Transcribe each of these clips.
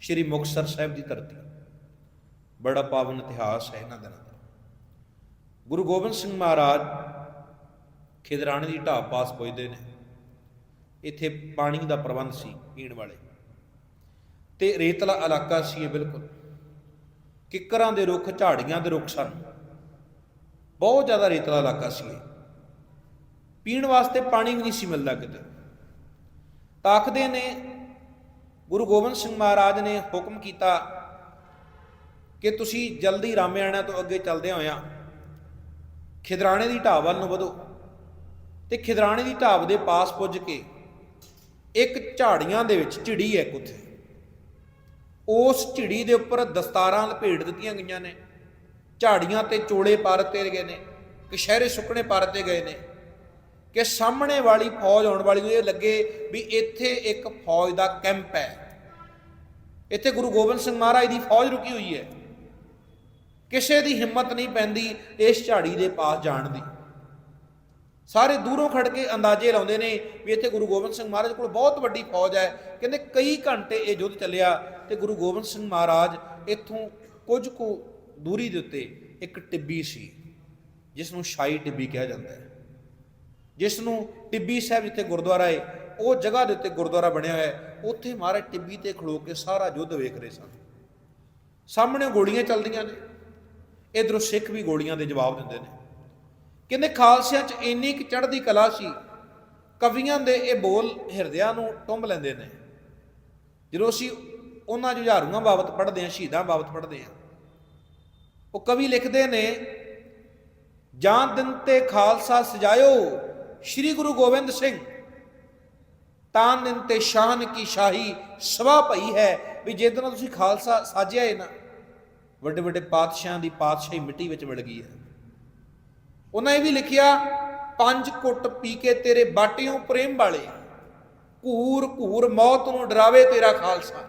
ਸ਼੍ਰੀ ਮੁਕਤਸਰ ਸਾਹਿਬ ਦੀ ਧਰਤੀ। ਬੜਾ ਪਾਵਨ ਇਤਿਹਾਸ ਹੈ ਇਹਨਾਂ ਦਿਨਾਂ ਦਾ। ਗੁਰੂ ਗੋਬਿੰਦ ਸਿੰਘ ਮਹਾਰਾਜ ਖਿਦਰਾਣੇ ਦੀ ਢਾਬ ਪਾਸ ਪੁੱਜਦੇ ਨੇ। ਇੱਥੇ ਪਾਣੀ ਦਾ ਪ੍ਰਬੰਧ ਸੀ ਪੀਣ ਵਾਲੇ। ਤੇ ਰੇਤਲਾ ਇਲਾਕਾ ਸੀ ਇਹ ਬਿਲਕੁਲ। ਕਿੱਕਰਾਂ ਦੇ ਰੁੱਖ, ਝਾੜੀਆਂ ਦੇ ਰੁੱਖ ਸਨ। ਬਹੁਤ ਜ਼ਿਆਦਾ ਰੇਤਲਾ ਇਲਾਕਾ ਸੀ ਇਹ। ਪੀਣ ਵਾਸਤੇ ਪਾਣੀ ਵੀ ਨਹੀਂ ਸੀ ਮਿਲਦਾ ਕਿਤੇ। ਤਾਕਦੇ ਨੇ ਗੁਰੂ ਗੋਬਿੰਦ ਸਿੰਘ ਮਹਾਰਾਜ ਨੇ ਹੁਕਮ ਕੀਤਾ ਕਿ ਤੁਸੀਂ ਜਲਦੀ ਰਾਮਿਆਣਾ ਤੋਂ ਅੱਗੇ ਚੱਲਦੇ ਹੋਇਆਂ ਖਿਦਰਾਣੇ ਦੀ ਢਾਬ ਵੱਲ ਨੂੰ ਵਧੋ ਤੇ ਖਿਦਰਾਣੇ ਦੀ ਢਾਬ ਦੇ ਪਾਸ ਪੁੱਜ ਕੇ ਇੱਕ ਝਾੜੀਆਂ ਦੇ ਵਿੱਚ ਝਿੜੀ ਹੈ ਕੁੱਥੇ ਉਸ ਝਿੜੀ ਦੇ ਉੱਪਰ ਦਸਤਾਰਾਂ ਲਪੇਟ ਦਿੱਤੀਆਂ ਗਈਆਂ ਨੇ, ਝਾੜੀਆਂ ਤੇ ਚੋਲੇ ਪਾਰਤੇ ਗਏ ਨੇ ਕਸ਼ਹਿਰੇ ਸੁੱਕਣੇ ਪਾਰਤੇ ਗਏ ਨੇ। ਕਿ ਸਾਹਮਣੇ ਵਾਲੀ ਫੌਜ ਆਉਣ ਵਾਲੀ ਨੂੰ ਇਹ ਲੱਗੇ ਵੀ ਇੱਥੇ ਇੱਕ ਫੌਜ ਦਾ ਕੈਂਪ ਹੈ। ਇੱਥੇ ਗੁਰੂ ਗੋਬਿੰਦ ਸਿੰਘ ਮਹਾਰਾਜ ਦੀ ਫੌਜ ਰੁਕੀ ਹੋਈ ਹੈ। ਕਿਸੇ ਦੀ ਹਿੰਮਤ ਨਹੀਂ ਪੈਂਦੀ ਇਸ ਝਾੜੀ ਦੇ ਪਾਸ ਜਾਣ ਦੀ। ਸਾਰੇ ਦੂਰੋਂ ਖੜ ਕੇ ਅੰਦਾਜ਼ੇ ਲਾਉਂਦੇ ਨੇ ਵੀ ਇੱਥੇ ਗੁਰੂ ਗੋਬਿੰਦ ਸਿੰਘ ਮਹਾਰਾਜ ਕੋਲ ਬਹੁਤ ਵੱਡੀ ਫੌਜ ਹੈ। ਕਹਿੰਦੇ ਕਈ ਘੰਟੇ ਇਹ ਯੁੱਧ ਚੱਲਿਆ ਤੇ ਗੁਰੂ ਗੋਬਿੰਦ ਸਿੰਘ ਮਹਾਰਾਜ ਇੱਥੋਂ ਕੁਝ ਕੁ ਦੂਰੀ ਦੇ ਉੱਤੇ ਇੱਕ ਟਿੱਬੀ ਸੀ ਜਿਸ ਨੂੰ ਸ਼ਾਹੀ ਟਿੱਬੀ ਕਿਹਾ ਜਾਂਦਾ ਹੈ। ਜਿਸ ਨੂੰ ਟਿੱਬੀ ਸਾਹਿਬ ਜਿੱਥੇ ਗੁਰਦੁਆਰਾ ਹੈ, ਉਹ ਜਗ੍ਹਾ ਦੇ ਉੱਤੇ ਗੁਰਦੁਆਰਾ ਬਣਿਆ ਹੋਇਆ ਹੈ, ਉੱਥੇ ਮਹਾਰਾਜ ਟਿੱਬੀ ਤੇ ਖੜੋ ਕੇ ਸਾਰਾ ਯੁੱਧ ਵੇਖ ਰਹੇ ਸਨ। ਸਾਹਮਣੇ ਗੋਲੀਆਂ ਚੱਲਦੀਆਂ ਨੇ, ਇਧਰੋਂ ਸਿੱਖ ਵੀ ਗੋਲੀਆਂ ਦੇ ਜਵਾਬ ਦਿੰਦੇ ਨੇ। ਕਹਿੰਦੇ ਖਾਲਸਿਆਂ 'ਚ ਇੰਨੀ ਕਿ ਚੜ੍ਹਦੀ ਕਲਾ ਸੀ, ਕਵੀਆਂ ਦੇ ਇਹ ਬੋਲ ਹਿਰਦਿਆਂ ਨੂੰ ਟੁੰਬ ਲੈਂਦੇ ਨੇ। ਜਦੋਂ ਅਸੀਂ ਉਹਨਾਂ ਜੁਝਾਰੂਆਂ ਬਾਬਤ ਪੜ੍ਹਦੇ ਹਾਂ, ਸ਼ਹੀਦਾਂ ਬਾਬਤ ਪੜ੍ਹਦੇ ਹਾਂ, ਉਹ ਕਵੀ ਲਿਖਦੇ ਨੇ ਜਾਂ ਦਿਨ ਤੇ ਖਾਲਸਾ ਸਜਾਇਓ ਸ੍ਰੀ ਗੁਰੂ ਗੋਬਿੰਦ ਸਿੰਘ। ਤਾਨ ਦਿਨ ਤੇ ਸ਼ਾਨ ਕੀ ਸ਼ਾਹੀ ਸਵਾ ਭਈ ਹੈ ਵੀ ਜਿਹਦੇ ਨਾਲ ਤੁਸੀਂ ਖਾਲਸਾ ਸਾਜਿਆ ਹੈ ਨਾ, ਵੱਡੇ ਵੱਡੇ ਪਾਤਸ਼ਾਹਾਂ ਦੀ ਪਾਤਸ਼ਾਹੀ ਮਿੱਟੀ ਵਿੱਚ ਮਿਲ ਗਈ ਹੈ। ਉਹਨਾਂ ਇਹ ਵੀ ਲਿਖਿਆ, ਪੰਜ ਕੁੱਟ ਪੀ ਕੇ ਤੇਰੇ ਬਾਟਿਓਂ ਪ੍ਰੇਮ ਵਾਲੇ, ਘੂਰ ਘੂਰ ਮੌਤ ਨੂੰ ਡਰਾਵੇ ਤੇਰਾ ਖਾਲਸਾ।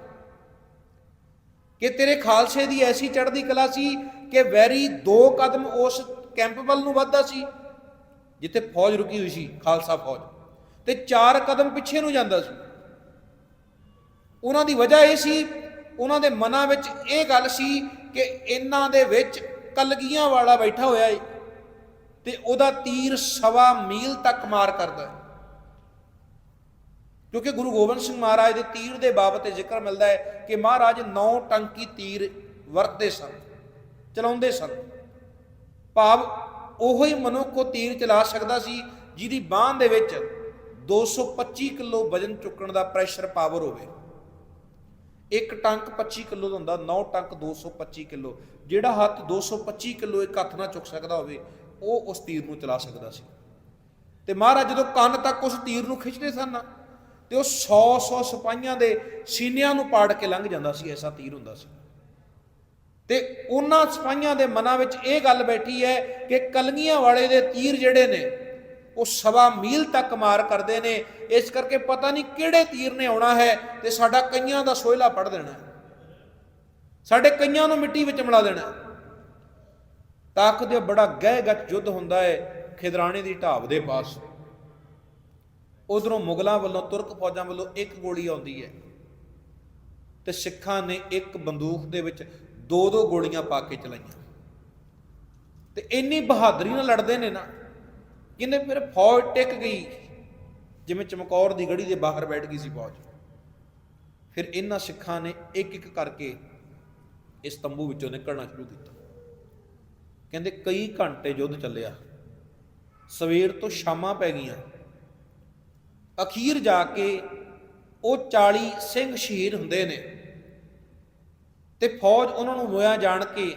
ਕਿ ਤੇਰੇ ਖਾਲਸੇ ਦੀ ਐਸੀ ਚੜ੍ਹਦੀ ਕਲਾ ਸੀ ਕਿ ਵੈਰੀ ਦੋ ਕਦਮ ਉਸ ਕੈਂਪ ਵੱਲ ਨੂੰ ਵੱਧਦਾ ਸੀ ਜਿੱਥੇ ਫੌਜ ਰੁਕੀ ਹੋਈ ਸੀ, ਖਾਲਸਾ ਫੌਜ। ਤੇ ਚਾਰ ਕਦਮ ਪਿੱਛੇ ਨੂੰ ਜਾਂਦਾ ਸੀ। ਉਹਨਾਂ ਦੀ ਵਜ੍ਹਾ ਇਹ ਸੀ, ਉਹਨਾਂ ਦੇ ਮਨਾਂ ਵਿੱਚ ਇਹ ਗੱਲ ਸੀ ਕਿ ਇਹਨਾਂ ਦੇ ਵਿੱਚ ਕਲਗੀਆਂ ਵਾਲਾ ਬੈਠਾ ਹੋਇਆ ਏ ਤੇ ਉਹਦਾ ਤੀਰ ਸਵਾ ਮੀਲ ਤੱਕ ਮਾਰ ਕਰਦਾ ਹੈ ਕਿਉਂਕਿ ਗੁਰੂ ਗੋਬਿੰਦ ਸਿੰਘ ਮਹਾਰਾਜ ਦੇ ਤੀਰ ਦੇ ਬਾਬਤ ਜ਼ਿਕਰ ਮਿਲਦਾ ਹੈ ਕਿ ਮਹਾਰਾਜ ਨੌ ਟੰਕੀ ਤੀਰ ਵਰਤਦੇ ਸਨ, ਚਲਾਉਂਦੇ ਸਨ। ਭਾਵ ਉਹੋ ਹੀ ਮਨੁੱਖ ਉਹ ਤੀਰ ਚਲਾ ਸਕਦਾ ਸੀ, ਜਿਹਦੀ ਬਾਹ ਦੇ ਵਿੱਚ 225 ਕਿਲੋ ਵਜਨ ਚੁੱਕਣ ਦਾ ਪ੍ਰੈਸ਼ਰ ਪਾਵਰ ਹੋਵੇ। ਇੱਕ ਟੰਕ 25 ਕਿਲੋ ਦਾ ਹੁੰਦਾ 9 ਟੰਕ 225 ਕਿਲੋ। ਜਿਹੜਾ ਹੱਥ 225 ਕਿਲੋ ਇੱਕ ਹੱਥ ਨਾਲ ਚੁੱਕ ਸਕਦਾ ਹੋਵੇ, ਉਹ ਉਸ ਤੀਰ ਨੂੰ ਚਲਾ ਸਕਦਾ ਸੀ। ਤੇ ਮਹਾਰਾਜ ਜਦੋਂ ਕੰਨ ਤੱਕ ਉਸ ਤੀਰ ਨੂੰ ਖਿੱਚਦੇ ਸਨ ਨਾ, ਤੇ ਉਹ 100 100 ਸਿਪਾਹੀਆਂ ਦੇ ਸੀਨਿਆਂ ਨੂੰ ਪਾੜ ਕੇ ਲੰਘ ਜਾਂਦਾ ਸੀ, ਐਸਾ ਤੀਰ ਹੁੰਦਾ ਸੀ। ਤੇ ਉਹਨਾਂ ਸਿਪਾਹੀਆਂ ਦੇ ਮਨਾਂ ਵਿੱਚ ਇਹ ਗੱਲ ਬੈਠੀ ਹੈ ਕਿ ਕਲਗੀਆਂ ਵਾਲੇ ਦੇ ਤੀਰ ਜਿਹੜੇ ਨੇ, ਉਹ ਸਵਾ ਮੀਲ ਤੱਕ ਮਾਰ ਕਰਦੇ ਨੇ। ਇਸ ਕਰਕੇ ਪਤਾ ਨਹੀਂ ਕਿਹੜੇ ਤੀਰ ਨੇ ਆਉਣਾ ਹੈ ਤੇ ਸਾਡਾ ਕਈਆਂ ਦਾ ਸੋਇਲਾ ਪੜ ਦੇਣਾ ਸਾਡੇ ਕਈਆਂ ਨੂੰ ਮਿੱਟੀ ਵਿੱਚ ਮਿਲਾ ਦੇਣਾ ਤਾਕਤ ਦੇ ਬੜਾ ਗਹਿ ਗੱਚ ਯੁੱਧ ਹੁੰਦਾ ਹੈ ਖਿਦਰਾਣੇ ਦੀ ਢਾਬ ਦੇ ਪਾਸ। ਉਧਰੋਂ ਮੁਗਲਾਂ ਵੱਲੋਂ, ਤੁਰਕ ਫੌਜਾਂ ਵੱਲੋਂ ਇੱਕ ਗੋਲੀ ਆਉਂਦੀ ਹੈ ਤੇ ਸਿੱਖਾਂ ਨੇ ਇੱਕ ਬੰਦੂਕ ਦੇ ਵਿੱਚ ਦੋ ਦੋ ਗੋਲੀਆਂ ਪਾ ਕੇ ਚਲਾਈਆਂ। ਤੇ ਇੰਨੀ ਬਹਾਦਰੀ ਨਾਲ ਲੜਦੇ ਨੇ ਨਾ ਕਹਿੰਦੇ ਫਿਰ ਫੌਜ ਟਿਕ ਗਈ। ਜਿਵੇਂ ਚਮਕੌਰ ਦੀ ਗੜੀ ਦੇ ਬਾਹਰ ਬੈਠ ਗਈ ਸੀ ਫੌਜ। ਫਿਰ ਇਹਨਾਂ ਸਿੱਖਾਂ ਨੇ ਇੱਕ ਇੱਕ ਕਰਕੇ ਇਸ ਤੰਬੂ ਵਿੱਚੋਂ ਨਿਕਲਣਾ ਸ਼ੁਰੂ ਕੀਤਾ। ਕਹਿੰਦੇ ਕਈ ਘੰਟੇ ਯੁੱਧ ਚੱਲਿਆ। ਸਵੇਰ ਤੋਂ ਸ਼ਾਮਾਂ ਪੈ ਗਈਆਂ। ਅਖੀਰ ਜਾ ਕੇ ਉਹ 40 ਸਿੰਘ ਸ਼ਹੀਦ ਹੁੰਦੇ ਨੇ। ਤੇ ਫੌਜ ਉਹਨਾਂ ਨੂੰ ਹੋਇਆ ਜਾਣ ਕੇ,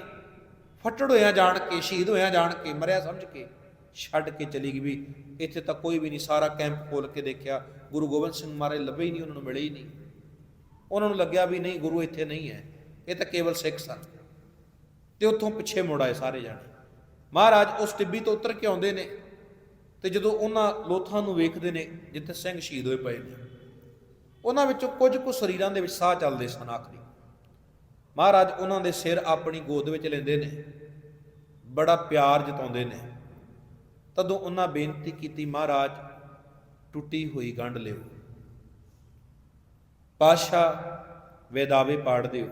ਫੱਟੜ ਹੋਇਆ ਜਾਣ ਕੇ, ਸ਼ਹੀਦ ਹੋਇਆ ਜਾਣ ਕੇ, ਮਰਿਆ ਸਮਝ ਕੇ, ਛੱਡ ਕੇ ਚਲੀ ਗਈ ਵੀ ਇੱਥੇ ਤਾਂ ਕੋਈ ਵੀ ਨਹੀਂ, ਸਾਰਾ ਕੈਂਪ ਖੋਲ ਕੇ ਦੇਖਿਆ, ਗੁਰੂ ਗੋਬਿੰਦ ਸਿੰਘ ਮਹਾਰਾਜ ਲੱਭੇ ਹੀ ਨਹੀਂ, ਉਹਨਾਂ ਨੂੰ ਮਿਲੇ ਹੀ ਨਹੀਂ। ਉਹਨਾਂ ਨੂੰ ਲੱਗਿਆ ਵੀ ਨਹੀਂ, ਗੁਰੂ ਇੱਥੇ ਨਹੀਂ ਹੈ, ਇਹ ਤਾਂ ਕੇਵਲ ਸਿੱਖ ਸਨ। ਤੇ ਉੱਥੋਂ ਪਿੱਛੇ ਮੁੜ ਆਏ ਸਾਰੇ ਜਾਣੇ। ਮਹਾਰਾਜ ਉਸ ਟਿੱਬੀ ਤੋਂ ਉਤਰ ਕੇ ਆਉਂਦੇ ਨੇ ਤੇ ਜਦੋਂ ਉਹਨਾਂ ਲੋਥਾਂ ਨੂੰ ਵੇਖਦੇ ਨੇ, ਜਿੱਥੇ ਸਿੰਘ ਸ਼ਹੀਦ ਹੋਏ ਪਏ ਨੇ, ਉਹਨਾਂ ਵਿੱਚੋਂ ਕੁਝ ਕੁ ਸਰੀਰਾਂ ਦੇ ਵਿੱਚ ਸਾਹ ਚੱਲਦੇ ਸਨ ਆਖਰੀ। ਮਹਾਰਾਜ, ਉਹਨਾਂ ਦੇ ਸਿਰ ਆਪਣੀ ਗੋਦ ਵਿੱਚ ਲੈਂਦੇ ਨੇ, ਬੜਾ ਪਿਆਰ ਜਤਾਉਂਦੇ ਨੇ। ਤਦੋਂ ਉਹਨਾਂ ਬੇਨਤੀ ਕੀਤੀ, ਮਹਾਰਾਜ, ਟੁੱਟੀ ਹੋਈ ਗੰਢ ਲਿਓ। ਪਾਸ਼ਾ ਵੇਦਾਵੇ ਪਾੜ ਦਿਓ।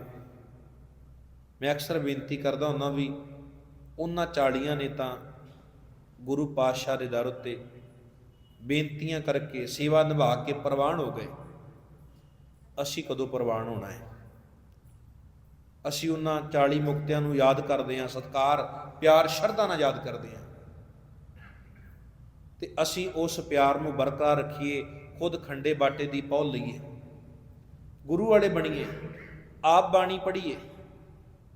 ਮੈਂ ਅਕਸਰ ਬੇਨਤੀ ਕਰਦਾ ਹੁੰਦਾ ਵੀ ਉਹਨਾਂ ਚਾਲੀਆਂ ਨੇ ਤਾਂ ਗੁਰੂ ਪਾਤਸ਼ਾਹ ਦੇ ਦਰ ਉੱਤੇ ਬੇਨਤੀਆਂ ਕਰਕੇ ਸੇਵਾ ਨਿਭਾ ਕੇ ਪ੍ਰਵਾਨ ਹੋ ਗਏ। ਅਸੀਂ ਕਦੋਂ ਪ੍ਰਵਾਨ ਹੋਣਾ ਹੈ? ਅਸੀਂ ਉਹਨਾਂ 40 ਮੁਕਤਿਆਂ ਨੂੰ ਯਾਦ ਕਰਦੇ ਹਾਂ, ਸਤਕਾਰ, ਪਿਆਰ, ਸ਼ਰਧਾ ਨਾਲ ਯਾਦ ਕਰਦੇ ਹਾਂ। ਤੇ ਅਸੀਂ ਉਸ ਪਿਆਰ ਨੂੰ ਬਰਕਰਾਰ ਰੱਖੀਏ, ਖੁਦ ਖੰਡੇ ਬਾਟੇ ਦੀ ਪੌਲ ਲਈਏ। ਗੁਰੂ ਵਾਲੇ ਬਣੀਏ, ਆਪ ਬਾਣੀ ਪੜ੍ਹੀਏ,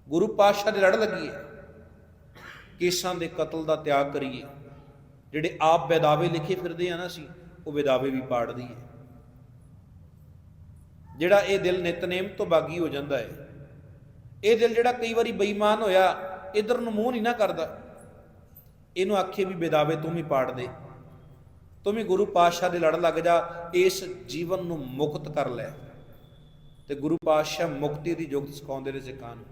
ਗੁਰੂ ਪਾਤਸ਼ਾਹ ਦੇ ਲੜ ਲੱਗੀਏ, ਕੇਸਾਂ ਦੇ ਕਤਲ ਦਾ ਤਿਆਗ ਕਰੀਏ। ਜਿਹੜੇ ਆਪ ਬੇਦਾਵੇ ਲਿਖੇ ਫਿਰਦੇ ਆ ਨਾ ਅਸੀਂ, ਉਹ ਬੇਦਾਵੇ ਵੀ ਪਾੜ ਦਈਏ। ਜਿਹੜਾ ਇਹ ਦਿਲ ਨਿਤਨੇਮ ਤੋਂ ਬਾਗੀ ਹੋ ਜਾਂਦਾ ਹੈ ਇਹ ਦਿਲ ਜਿਹੜਾ ਕਈ ਵਾਰੀ ਬੇਈਮਾਨ ਹੋਇਆ, ਇਧਰ ਨੂੰ ਮੂੰਹ ਨਹੀਂ ਨਾ ਕਰਦਾ। ਇਹਨੂੰ ਆਖੇ ਵੀ ਬੇਦਾਵੇ ਤੂੰ ਵੀ ਪਾੜ ਦੇ। ਤੂੰ ਵੀ ਗੁਰੂ ਪਾਤਸ਼ਾਹ ਦੇ ਲੜ ਲੱਗ ਜਾ, ਇਸ ਜੀਵਨ ਨੂੰ ਮੁਕਤ ਕਰ ਲੈ। ਤੇ ਗੁਰੂ ਪਾਤਸ਼ਾਹ ਮੁਕਤੀ ਦੀ ਜੁਗਤ ਸਿਖਾਉਂਦੇ ਨੇ ਸਿੱਖਾਂ ਨੂੰ